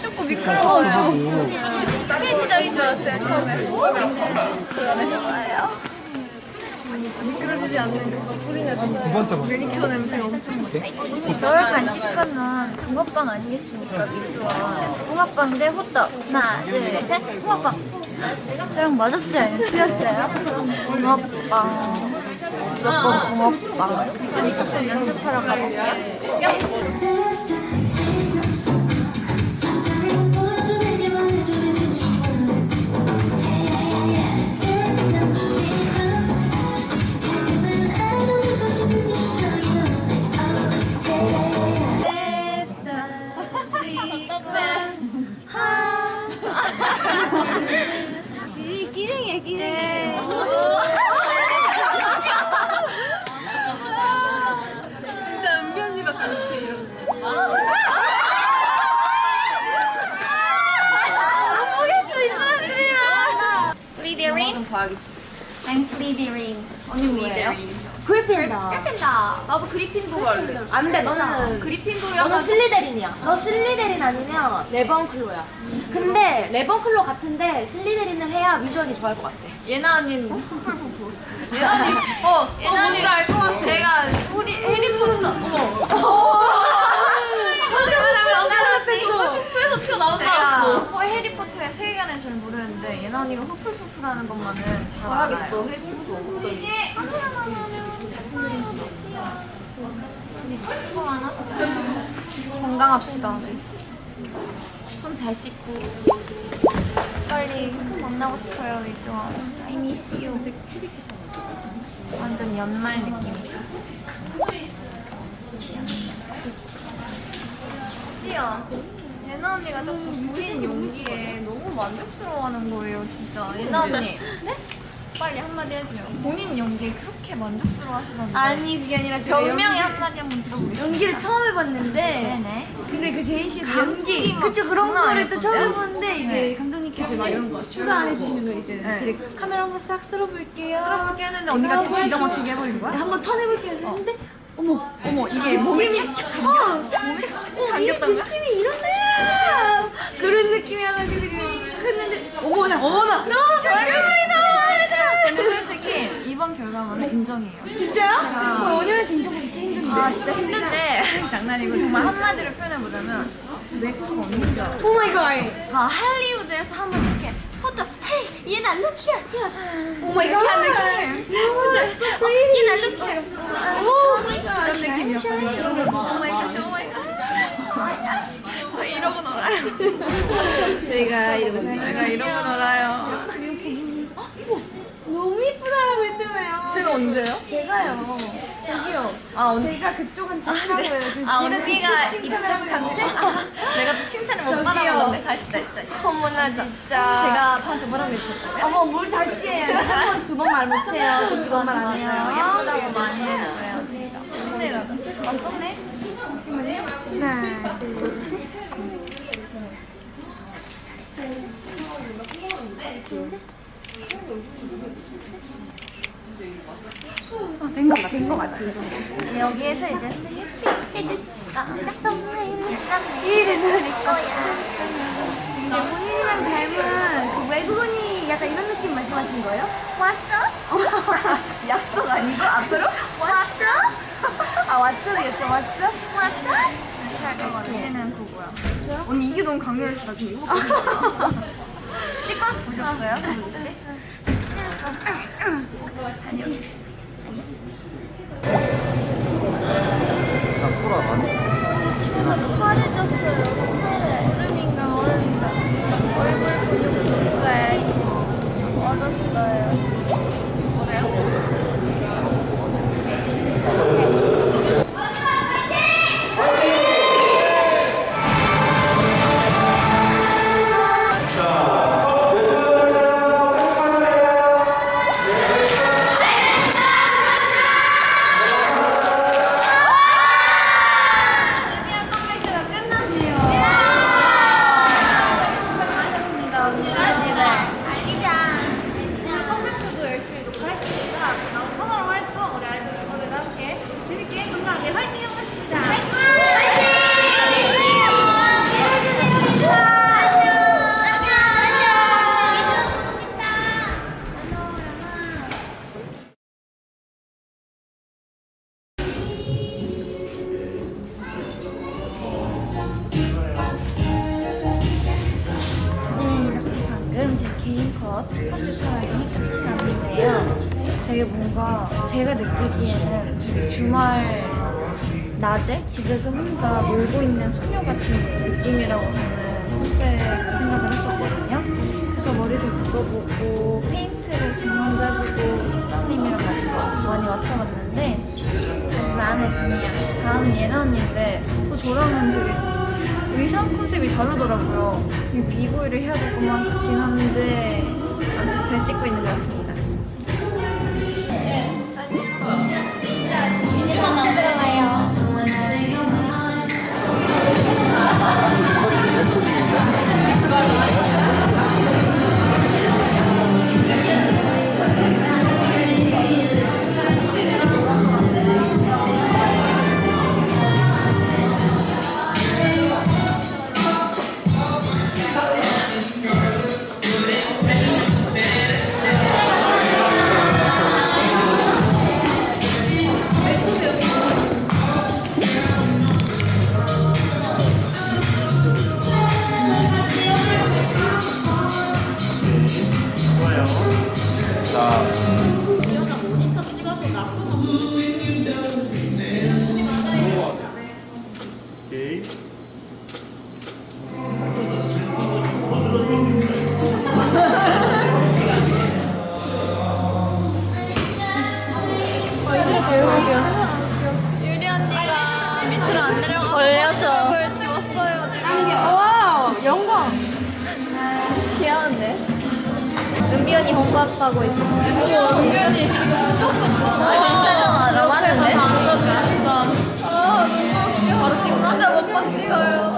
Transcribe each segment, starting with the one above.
춥고 미끄러워요. 스케이트장인 줄 알았어요 처음에. 미끄러지지 않는 그거 뿌리냐 두 번째 번. 매니큐어 냄새가 엄청 나. 널 간직하면 붕어빵 아니겠습니까 민주와 붕어빵 대 호떡 하나 둘 셋 붕어빵 저랑 맞았어요 아니면 틀렸어요? 붕어빵 무조건 붕어빵 조금 연습하러 가볼게요 기능이야 기능 진짜 은비 언니밖에 못해 이런 거. 슬리데린? 좀 봐야겠어 I'm 슬리데린 언니 뭐예요? 그리핀다. 펜다 나도 그리핀도로 할래 안 돼, 너는 그리핀도로 너는 슬리데린이야. 너 슬리데린 아니면 레번클로야. 근데 레번클로 같은데 슬리데린을 해야 뮤지언이 좋아할 것 같아. 예나 언니는. 예나 언니 어 예나 언니 알것 같아. 제가 호리 해리포터 어머. 알았어. 호 해리포터의 세계관을 잘 모르는데 예나 언니가 후풀풀풀하는 것만은 잘 알아요. 해리포터 건강합시다. 손 잘 씻고. 빨리 만나고 싶어요, 이주아. I miss you. 완전 연말 느낌이죠. 지야, 예나 언니가 자꾸 본인 용기에 너무 만족스러워하는 거예요, 진짜. 예나 언니. 네? 빨리 한마디 해줘요. 본인 연기에 그렇게 만족스러워 하시던데. 아니, 그게 아니라 제가 변명의 한마디 한번 들어보겠습니다. 연기를 처음 해봤는데 네네. 근데 그 제인 감기 연기 막 그쵸 그런 장난 거를 또 처음? 해봤는데 이제 네. 감독님께서 막 이런 거 추가 안 해주시는 거 이제 네. 카메라 한번 싹 쓸어볼게요 쓸어볼게 했는데 언니가 또 기가 막히게 해버린 거야? 한번 턴해볼게요 했는데 어머 어머, 이게 몸이 착착 감겨? 어, 착착 어, 이 감겼던 거야? 느낌이 이런데 그런 느낌이어가지고 했는데 어머나 어머나! 너무 결과물이 너무 마음에 들어 근데 이번 결과물은 인정이에요. 진짜요? 어, 원효한테 인정하기 진짜 힘든데. 아 진짜 힘든데. 장난이고 정말 한마디로 표현해보자면 메이크업 없는 줄 알았어. 오 마이 갓아 할리우드에서 한번 이렇게 포토 헤이 얘나 look here. 오 마이 갓한 느낌? 얘나 look here. 이런 느낌이었거든요 오 마이 갓, 오 마이 갓. 저희 이러고 놀아요. 저희가 이러고 저희가 이러고 놀아요. 너무 했잖아요. 제가 언제요? 제가요. 저기요. 아 언제? 제가 그쪽한테 하라고요. 지금 아 언니가 이쪽한테? 거. 내가 또 칭찬을 못 저기요. 받아먹었네 다시 다시 다시. 어머나 진짜. 제가 저한테 뭐라고 해주셨다고요? 어머 뭘 다시 해요. 한번 두 번 말 못해요. 저두번 말 안 해요? 예쁘다고 많이 해줘요. 썸네일하자 아 썸네일? 잠시만요 하나 둘 셋 된것 같아요 네, 여기에서 이제 선생님 해주시니까 짝선생님 이를 누릴 거야 이제 본인이랑 닮은 그 외국인이 약간 이런 느낌 말씀하신 거예요? 왔어? 약속 아니고 앞으로? 왔어? 아 왓썹이었어 왓썹? 왔어? 언니는 그거야 저요? 언니 이게 너무 강렬해서 나 지금 이거 보고 시퀀스 보셨어요? 도지 씨? 파래졌어요. 파래. 얼음인가 얼음인가. 얼굴 근육도가 얼었어요. 어, 첫 번째 촬영이 끝이 났는데요. 되게 뭔가 제가 느끼기에는 되게 주말 낮에 집에서 혼자 놀고 있는 소녀 같은 느낌이라고 저는 컨셉 생각을 했었거든요. 그래서 머리도 묶어보고 페인트를 장난도 해보고 식당님이랑 같이 마- 많이 맞춰봤는데 아주 마음에 드네요. 다음은 예나 언니인데 또 저랑은 되게 의상 컨셉이 다르더라고요. 되게 비보이를 해야 될 것만 같긴 한데 잘 찍고 있는 것 같습니다. 밑으로 안 내려가 걸려서. 얼굴 지웠어요. 지금. 와, 영광. 귀여운데? 은비 언니 홍보하고 있어. 은비 언니 지금 진짜 남았는데? 바로 찍나? 나 먹방 찍어요.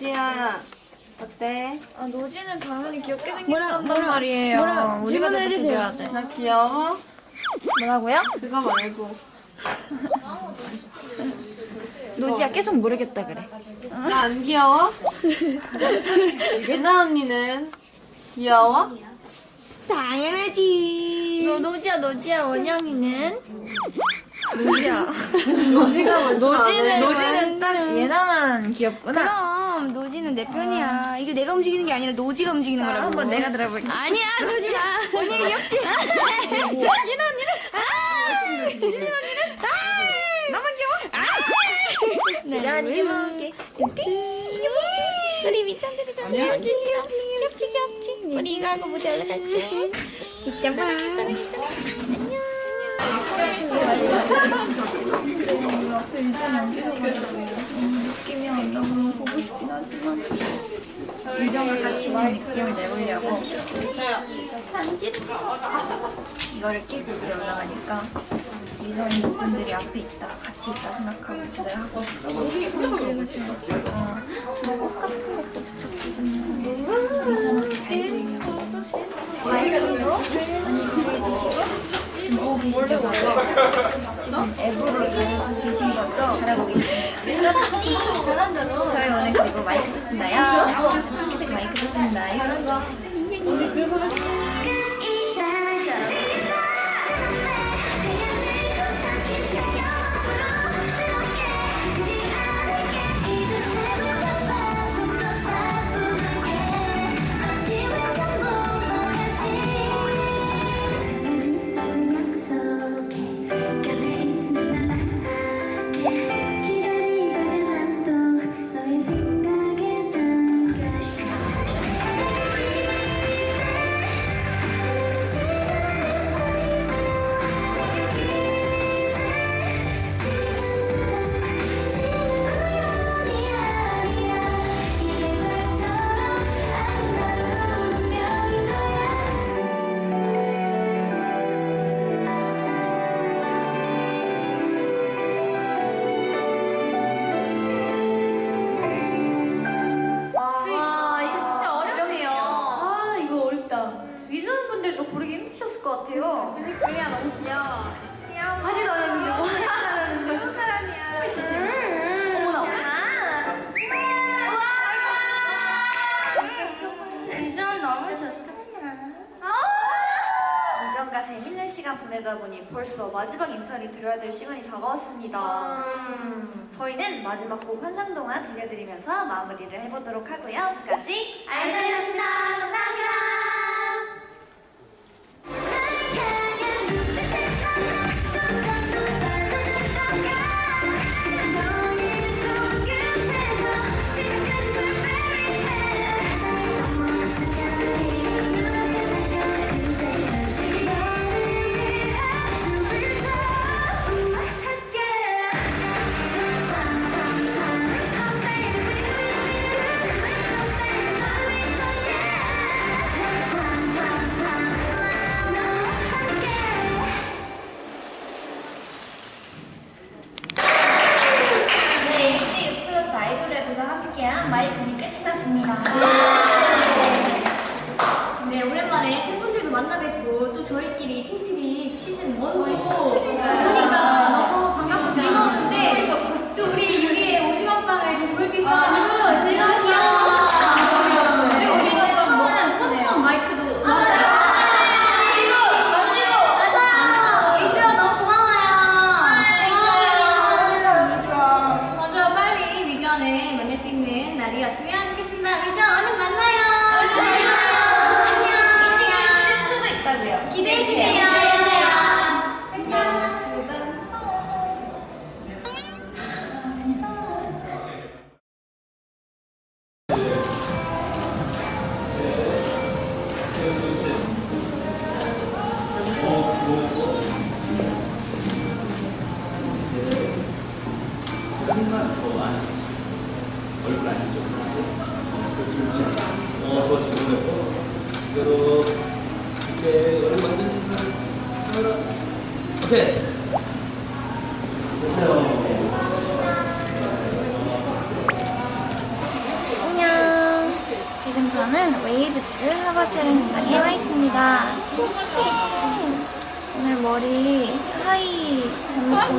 지아야 어때? 아 노지는 당연히 귀엽게 생겼단 말이에요. 우리가 질문을 해주세요. 돼. 나 귀여워? 뭐라고요? 그거 말고 노지야 계속 모르겠다 그래. 나 안 귀여워? 예나 언니는 귀여워? 당연하지 너 노지야 노지야 원영이는 노지야. 노지가 노지는. 노지는 딱 예나만 귀엽구나. 그럼 노지는 내 편이야. 이게 내가 움직이는 게 아니라 노지가 움직이는 자, 거라고. 한번 내가 들어볼게. 아니야, 그러지 마. 언니 귀엽지? 예나 언니는 아! 유진 언니는 아! 나만 귀여워? 아! 자, 이게 먹을게. 띠 우리 미찬들이 참 귀엽지 귀엽지 귀엽지 우리 이거 하고 무대 올라갔지 이점 사랑했다 안녕 느낌이 안 나고 보고 싶긴 하지만 이정과 같이 있는 느낌을 내보려고 찍었어 이거를 끼고 이렇게 올라가니까 이성이 분들이 앞에 있다 같이 있다 생각하고 무대를 하고 있어 그래가지고 어, 뭐꽃 같은 것도 붙였거든요 이성한테 잘 들려고 마이크로 많이 기대해주시고 지금 보고 계시죠 지금 앱으로 다루고 계신 거죠? 잘하고 계십니다 저희 오늘 그리고 마이크도 쓴다요 핑크색 마이크도 쓴다요 같아요. 우리야 너무 귀여워. 귀여워. 하지도 않았는데 뭐 귀여운 사람이야. 진짜 재밌어. 어머나. 이전 너무 좋잖아. 이전과 재밌는 시간 보내다 보니 벌써 마지막 인사를 드려야 될 시간이 다가왔습니다. 저희는 마지막 곡 환상동화 들려드리면서 마무리를 해보도록 하고요. 끝까지 알겠습니다. 감사합니다.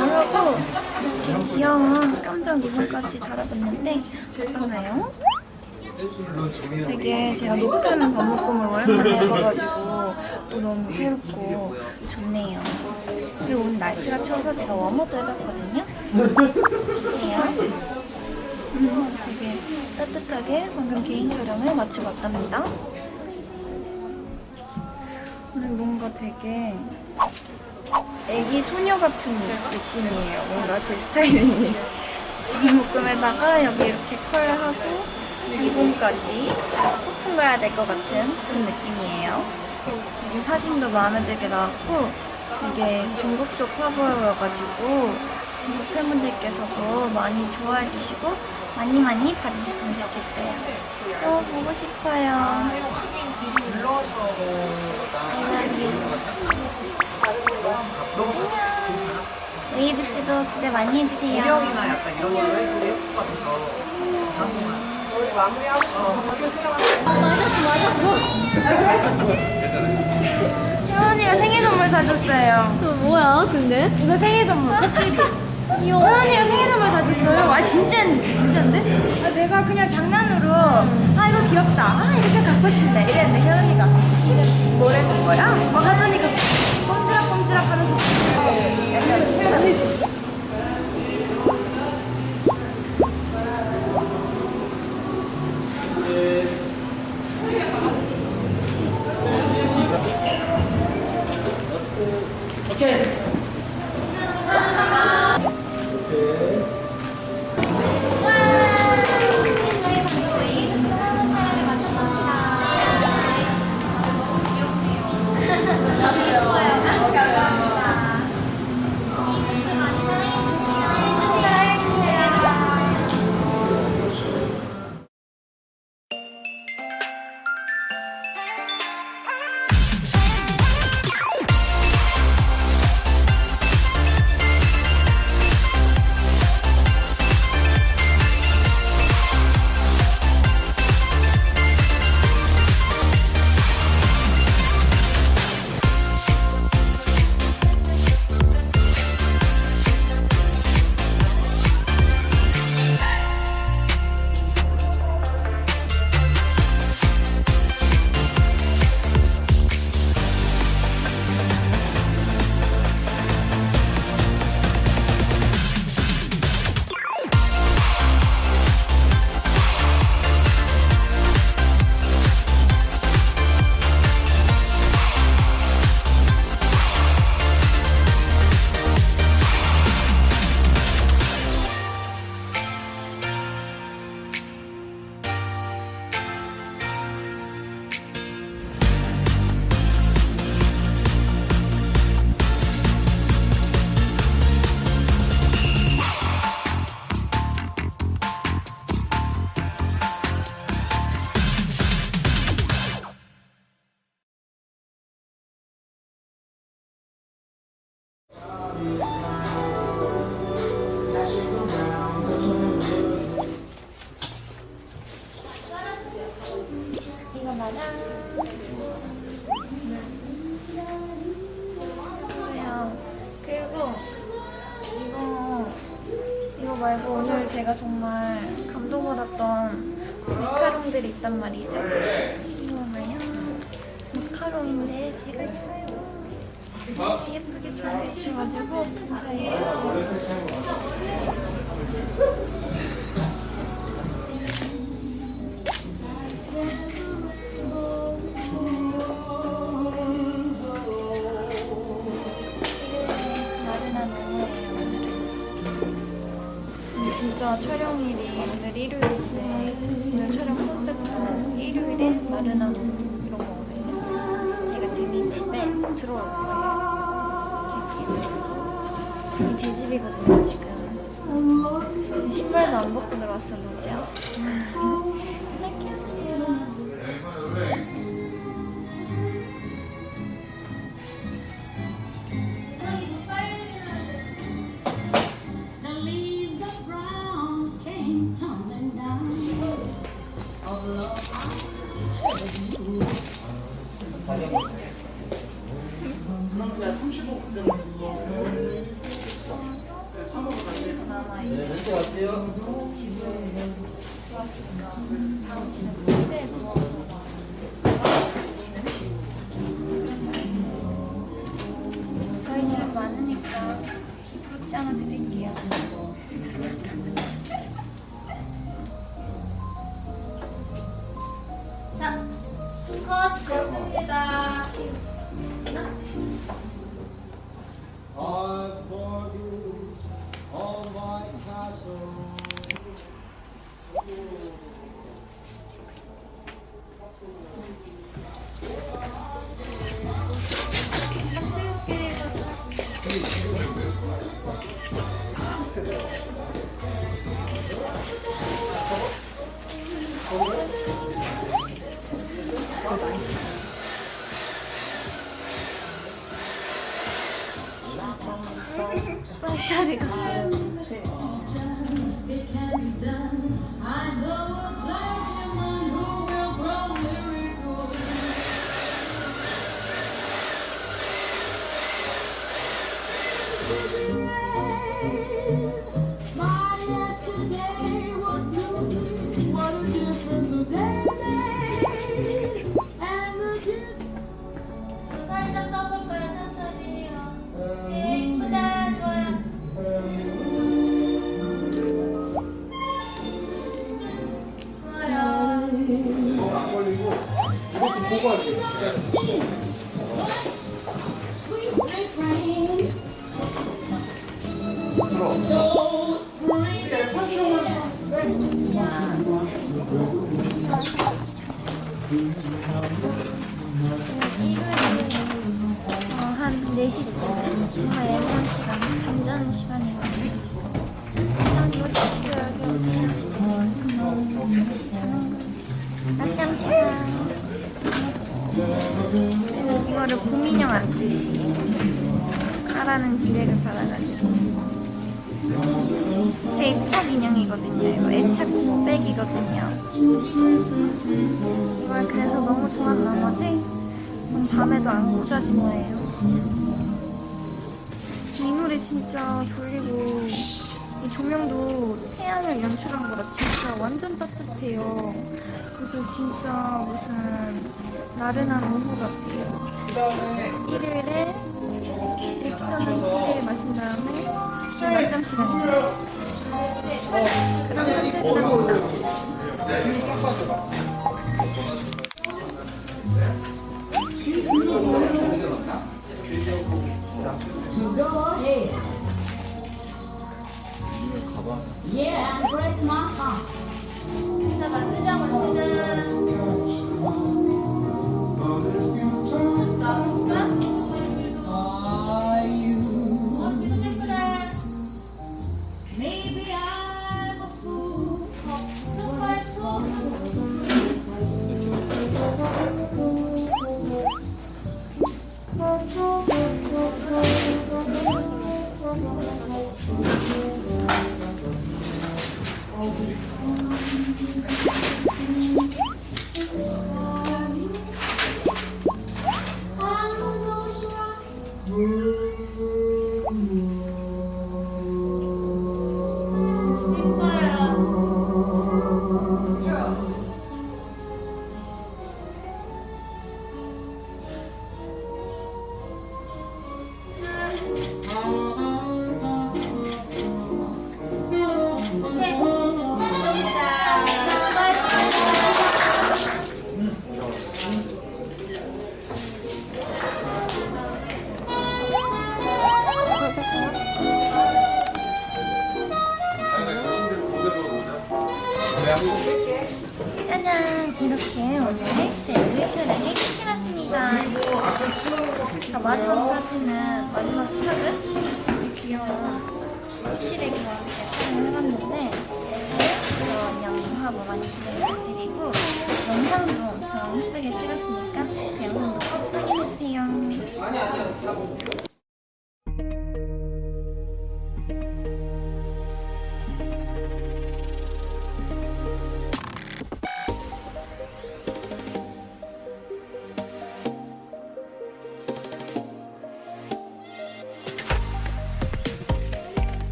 하고 이렇게 귀여운 깜짝 리본까지 달아봤는데 어떤가요? 되게 제가 높은 반묶음을 오랜만에 해봐가지고 또 너무 새롭고 좋네요. 그리고 오늘 날씨가 추워서 제가 웜업도 해봤거든요. 어때요? 음, 되게 따뜻하게 방금 개인 촬영을 마치고 왔답니다. 오늘 뭔가 되게 애기 소녀 같은 느낌이에요. 뭔가 제 스타일이. 이 묶음에다가 여기 이렇게 컬하고 리본까지 소풍 가야 될 것 같은 그런 느낌이에요. 이게 사진도 마음에 들게 나왔고 이게 중국 쪽 화보여가지고 중국 팬분들께서도 많이 좋아해 주시고 많이 많이 봐주셨으면 좋겠어요. 또 보고 싶어요. I love you. 안녕. 웨이브스도 기대 많이 해주세요. 혜원이가 생일 선물 사줬어요. 뭐야, 근데? 이거 생일 선물. 혜원이가 생일 선물 사줬어요. 아 진짜 진짜인데? 아, 내가 그냥 장난으로 아 이거 귀엽다. 아 이거 좀 갖고 싶네. 이랬는데 혜원이가 치 뭐라는 거야? 막 하더니 그 꼼지락꼼지락 하면서 약간 오케이. 있단 말이죠. 이거 봐요. 마카롱인데 제가 있어요. 예쁘게 준비해 주셔가지고 감사해요. 안 벗고 자, 컷 됐습니다. I for you all my castle. 이거를 곰인형 안듯이 가라는 기획을 받아가지고 제 애착 인형이거든요 이거 애착 백이거든요 이걸 그래서 너무 좋아한 나머지 음, 밤에도 안 고자지 뭐예요. 이 노래 진짜 졸리고 이 조명도 태양을 연출한 거라 진짜 완전 따뜻해요. 그래서 진짜 무슨 나른한 오후 같아요. 일요일에 맥주는 TV를 마신 다음에 낮잠 시간이에요. 그런 컨셉이랍니다.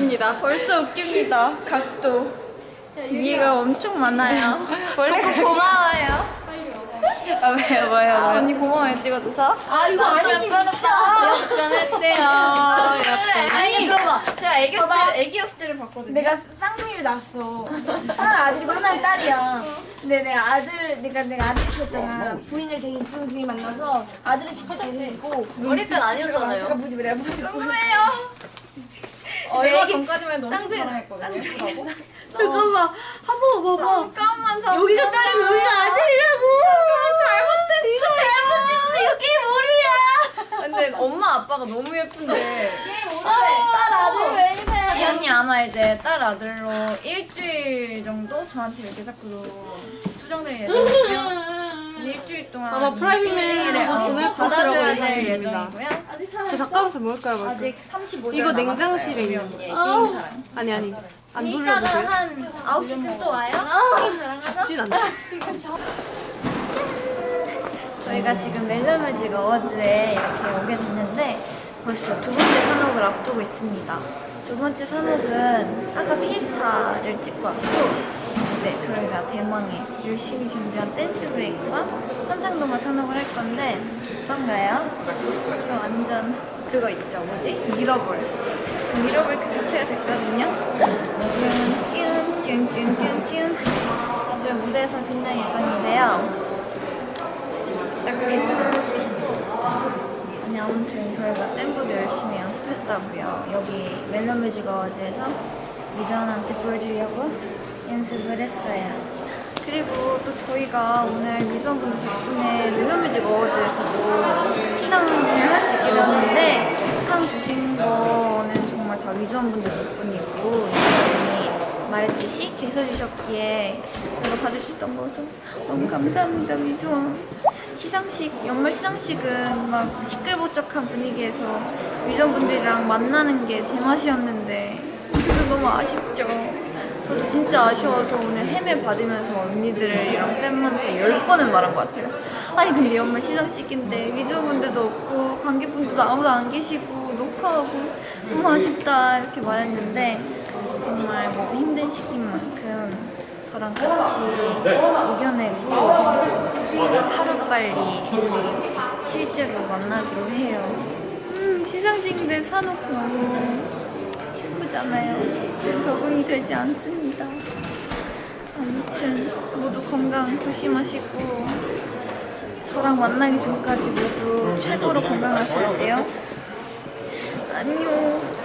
웃깁니다. 벌써 웃깁니다. 각도. 위가 엄청 많아요. 원래 고마워요. 아 왜요 뭐요? 언니 고마워요 찍어줘서. 아 이거 아니지 진짜. 전했대요. 아니 들어봐. 제가 애기였을 때 애기였을 때를 봤거든요. 내가 쌍둥이를 낳았어. 하나는 아들이고 하나는 딸이야. 근데 내가 아들, 내가 내가 아들 키웠잖아. 부인을 되게 이쁜 부인 만나서 아들은 진짜 잘생기고. 어릴 땐 아니었잖아요. 제가 보지 내가 보지. 궁금해요. 얼마 전까지만 해도 엄청 사랑했거든요. 잠깐만 한 번 봐봐. 잠깐만 잠깐. 여기가 딸이고 여기가 아들이라고. 잘못했어. 이게 모르야. 근데 엄마 아빠가 너무 예쁜데. 딸 아들 왜 이래? 이 언니 아마 이제 딸 아들로 일주일 정도 저한테 이렇게 자꾸 예정이고요. 일주일 동안 아마 프라이빗 찡찡이를 어, 보낼 받아줘야 될. 예정이고요. 저 닭가슴살 먹을까요 말까요? 아직 35일 이거 냉장실에 있는 게임 사랑. 아니 아니 안 돌려보세요. 한 9시쯤 또 와요. 게임 사랑 하자. 죽진 않네. 저희가 지금 멜로뮤직 어워즈에 이렇게 오게 됐는데 벌써 두 번째 산옥을 앞두고 있습니다. 두 번째 산옥은 아까 피스타를 찍고 왔고 이제 저희가 대망의 열심히 준비한 댄스 브레이크와 현상동화 산옥을 할 건데 어떤가요? 저 완전 그거 있죠. 뭐지? 미러볼. 저 미러볼 그 자체가 됐거든요. 쭌쭌쭌쭌쭌쭌 아주 무대에서 빛날 예정인데요. 딱 멘트도 찍고. 아니 아무튼 저희가 댄보드 열심히 연습했다고요. 여기 멜로뮤직 어워즈에서 이전한테 보여주려고 연습을 했어요. 그리고 또 저희가 오늘 미성분들 덕분에 멜로뮤직 어워즈에서도 시상을 할 수 있게 되었는데 상 주신 거는 정말 다 위전분들 덕분이고 말했듯이 개서 주셨기에 저희가 받을 수 있던 거죠. 너무 감사합니다 위전 시상식, 연말 시상식은 막 시끌벅적한 분위기에서 위전분들이랑 만나는 게 제 맛이었는데 그래서 너무 아쉽죠. 저도 진짜 아쉬워서 오늘 헤매 받으면서 언니들이랑 쌤한테 열 번은 말한 것 같아요. 아니 근데 연말 시상식인데 위전분들도 없고 관객분들도 아무도 안 계시고 녹화하고 너무 아쉽다 이렇게 말했는데 정말 모두 힘든 시기인 만큼 저랑 같이 이겨내고 하루빨리 우리 실제로 만나기로 해요. 음, 시상식인데 사놓고 너무 슬프잖아요. 적응이 되지 않습니다. 아무튼 모두 건강 조심하시고 저랑 만나기 전까지 모두 최고로 건강하셔야 돼요. 안녕.